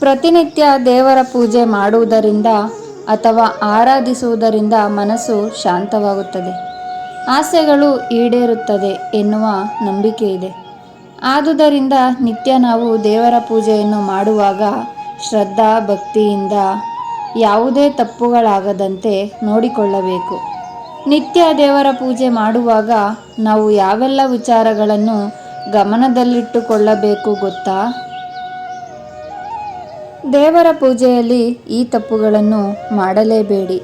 ಪ್ರತಿನಿತ್ಯ ದೇವರ ಪೂಜೆ ಮಾಡುವುದರಿಂದ ಅಥವಾ ಆರಾಧಿಸುವುದರಿಂದ ಮನಸ್ಸು ಶಾಂತವಾಗುತ್ತದೆ. ಆಸೆಗಳು ಈಡೇರುತ್ತದೆ ಎನ್ನುವ ನಂಬಿಕೆ ಇದೆ ಆದುದರಿಂದ ನಿತ್ಯ ನಾವು ದೇವರ ಪೂಜೆಯನ್ನು ಮಾಡುವಾಗ ಶ್ರದ್ಧಾ ಭಕ್ತಿಯಿಂದ ಯಾವುದೇ ತಪ್ಪುಗಳಾಗದಂತೆ ನೋಡಿಕೊಳ್ಳಬೇಕು. ನಿತ್ಯ ದೇವರ ಪೂಜೆ ಮಾಡುವಾಗ ನಾವು ಯಾವೆಲ್ಲ ವಿಚಾರಗಳನ್ನು ಗಮನದಲ್ಲಿಟ್ಟುಕೊಳ್ಳಬೇಕು ಗೊತ್ತಾ? ದೇವರ ಪೂಜೆಯಲ್ಲಿ ಈ ತಪ್ಪುಗಳನ್ನು ಮಾಡಲೇಬೇಡಿ.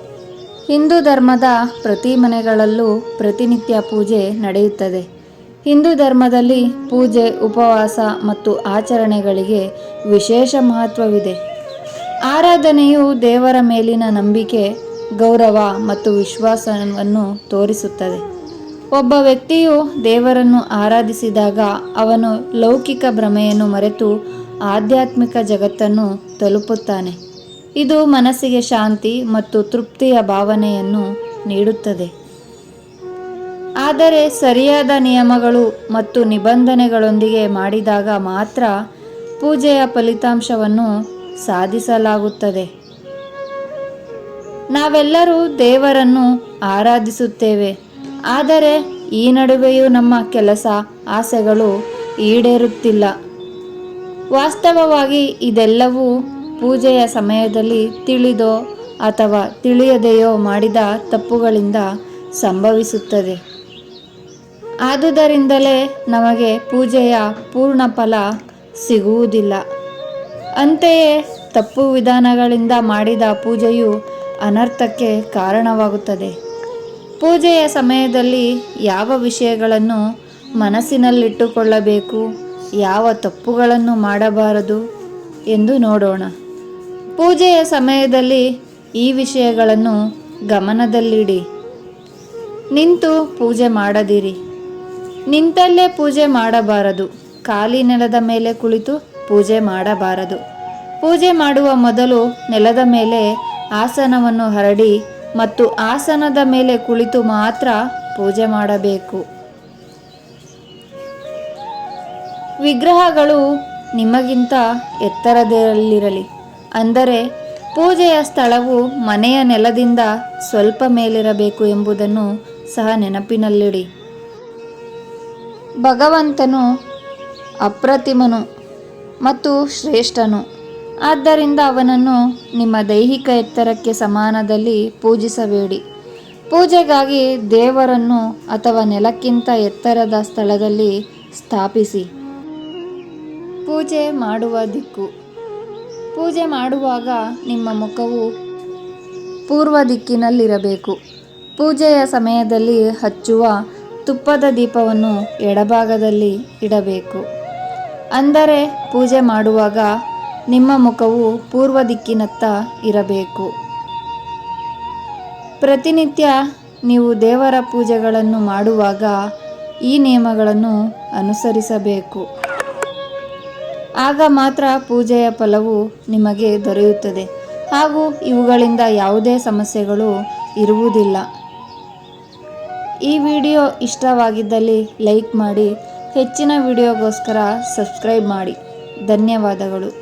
ಹಿಂದೂ ಧರ್ಮದ ಪ್ರತಿ ಮನೆಗಳಲ್ಲೂ ಪ್ರತಿನಿತ್ಯ ಪೂಜೆ ನಡೆಯುತ್ತದೆ. ಹಿಂದೂ ಧರ್ಮದಲ್ಲಿ ಪೂಜೆ, ಉಪವಾಸ ಮತ್ತು ಆಚರಣೆಗಳಿಗೆ ವಿಶೇಷ ಮಹತ್ವವಿದೆ. ಆರಾಧನೆಯು ದೇವರ ಮೇಲಿನ ನಂಬಿಕೆ ಗೌರವ ಮತ್ತು ವಿಶ್ವಾಸವನ್ನು ತೋರಿಸುತ್ತದೆ. ಒಬ್ಬ ವ್ಯಕ್ತಿಯು ದೇವರನ್ನು ಆರಾಧಿಸಿದಾಗ ಅವನು ಲೌಕಿಕ ಭ್ರಮೆಯನ್ನು ಮರೆತು ಆಧ್ಯಾತ್ಮಿಕ ಜಗತ್ತನ್ನು ತಲುಪುತ್ತಾನೆ. ಇದು ಮನಸ್ಸಿಗೆ ಶಾಂತಿ ಮತ್ತು ತೃಪ್ತಿಯ ಭಾವನೆಯನ್ನು ನೀಡುತ್ತದೆ. ಆದರೆ ಸರಿಯಾದ ನಿಯಮಗಳು ಮತ್ತು ನಿಬಂಧನೆಗಳೊಂದಿಗೆ ಮಾಡಿದಾಗ ಮಾತ್ರ ಪೂಜೆಯ ಫಲಿತಾಂಶವನ್ನು ಸಾಧಿಸಲಾಗುತ್ತದೆ. ನಾವೆಲ್ಲರೂ ದೇವರನ್ನು ಆರಾಧಿಸುತ್ತೇವೆ. ಆದರೆ ಈ ನಡುವೆಯೂ ನಮ್ಮ ಕೆಲಸ, ಆಸೆಗಳು ಈಡೇರುತ್ತಿಲ್ಲ. ವಾಸ್ತವವಾಗಿ ಇದೆಲ್ಲವೂ ಪೂಜೆಯ ಸಮಯದಲ್ಲಿ ತಿಳಿದೋ ಅಥವಾ ತಿಳಿಯದೆಯೋ ಮಾಡಿದ ತಪ್ಪುಗಳಿಂದ ಸಂಭವಿಸುತ್ತದೆ. ಆದುದರಿಂದಲೇ ನಮಗೆ ಪೂಜೆಯ ಪೂರ್ಣ ಫಲ ಸಿಗುವುದಿಲ್ಲ. ಅಂತೆಯೇ ತಪ್ಪು ವಿಧಾನಗಳಿಂದ ಮಾಡಿದ ಪೂಜೆಯು ಅನರ್ಥಕ್ಕೆ ಕಾರಣವಾಗುತ್ತದೆ. ಪೂಜೆಯ ಸಮಯದಲ್ಲಿ ಯಾವ ವಿಷಯಗಳನ್ನು ಮನಸ್ಸಿನಲ್ಲಿಟ್ಟುಕೊಳ್ಳಬೇಕು, ಯಾವ ತಪ್ಪುಗಳನ್ನು ಮಾಡಬಾರದು ಎಂದು ನೋಡೋಣ. ಪೂಜೆಯ ಸಮಯದಲ್ಲಿ ಈ ವಿಷಯಗಳನ್ನು ಗಮನದಲ್ಲಿಡಿ. ನಿಂತು ಪೂಜೆ ಮಾಡದಿರಿ. ನಿಂತಲ್ಲೇ ಪೂಜೆ ಮಾಡಬಾರದು. ಖಾಲಿ ನೆಲದ ಮೇಲೆ ಕುಳಿತು ಪೂಜೆ ಮಾಡಬಾರದು. ಪೂಜೆ ಮಾಡುವ ಮೊದಲು ನೆಲದ ಮೇಲೆ ಆಸನವನ್ನು ಹರಡಿ ಮತ್ತು ಆಸನದ ಮೇಲೆ ಕುಳಿತು ಮಾತ್ರ ಪೂಜೆ ಮಾಡಬೇಕು. ವಿಗ್ರಹಗಳು ನಿಮಗಿಂತ ಎತ್ತರದಲ್ಲಿರಲಿ. ಅಂದರೆ ಪೂಜೆಯ ಸ್ಥಳವು ಮನೆಯ ನೆಲದಿಂದ ಸ್ವಲ್ಪ ಮೇಲಿರಬೇಕು ಎಂಬುದನ್ನು ಸಹ ನೆನಪಿನಲ್ಲಿಡಿ. ಭಗವಂತನು ಅಪ್ರತಿಮನು ಮತ್ತು ಶ್ರೇಷ್ಠನು. ಆದ್ದರಿಂದ ಅವನನ್ನು ನಿಮ್ಮ ದೈಹಿಕ ಎತ್ತರಕ್ಕೆ ಸಮಾನದಲ್ಲಿ ಪೂಜಿಸಬೇಡಿ. ಪೂಜೆಗಾಗಿ ದೇವರನ್ನು ಅಥವಾ ನೆಲಕ್ಕಿಂತ ಎತ್ತರದ ಸ್ಥಳದಲ್ಲಿ ಸ್ಥಾಪಿಸಿ. ಪೂಜೆ ಮಾಡುವ ದಿಕ್ಕು. ಪೂಜೆ ಮಾಡುವಾಗ ನಿಮ್ಮ ಮುಖವು ಪೂರ್ವ ದಿಕ್ಕಿನಲ್ಲಿರಬೇಕು. ಪೂಜೆಯ ಸಮಯದಲ್ಲಿ ಹಚ್ಚುವ ತುಪ್ಪದ ದೀಪವನ್ನು ಎಡಭಾಗದಲ್ಲಿ ಇಡಬೇಕು. ಅಂದರೆ ಪೂಜೆ ಮಾಡುವಾಗ ನಿಮ್ಮ ಮುಖವು ಪೂರ್ವ ದಿಕ್ಕಿನತ್ತ ಇರಬೇಕು. ಪ್ರತಿನಿತ್ಯ ನೀವು ದೇವರ ಪೂಜೆಗಳನ್ನು ಮಾಡುವಾಗ ಈ ನಿಯಮಗಳನ್ನು ಅನುಸರಿಸಬೇಕು. ಆಗ ಮಾತ್ರ ಪೂಜೆಯ ಫಲವು ನಿಮಗೆ ದೊರೆಯುತ್ತದೆ. ಹಾಗೂ ಇವುಗಳಿಂದ ಯಾವುದೇ ಸಮಸ್ಯೆಗಳು ಇರುವುದಿಲ್ಲ. ಈ ವಿಡಿಯೋ ಇಷ್ಟವಾಗಿದ್ದಲ್ಲಿ ಲೈಕ್ ಮಾಡಿ, ಹೆಚ್ಚಿನ ವಿಡಿಯೋಗೋಸ್ಕರ ಸಬ್ಸ್ಕ್ರೈಬ್ ಮಾಡಿ. ಧನ್ಯವಾದಗಳು.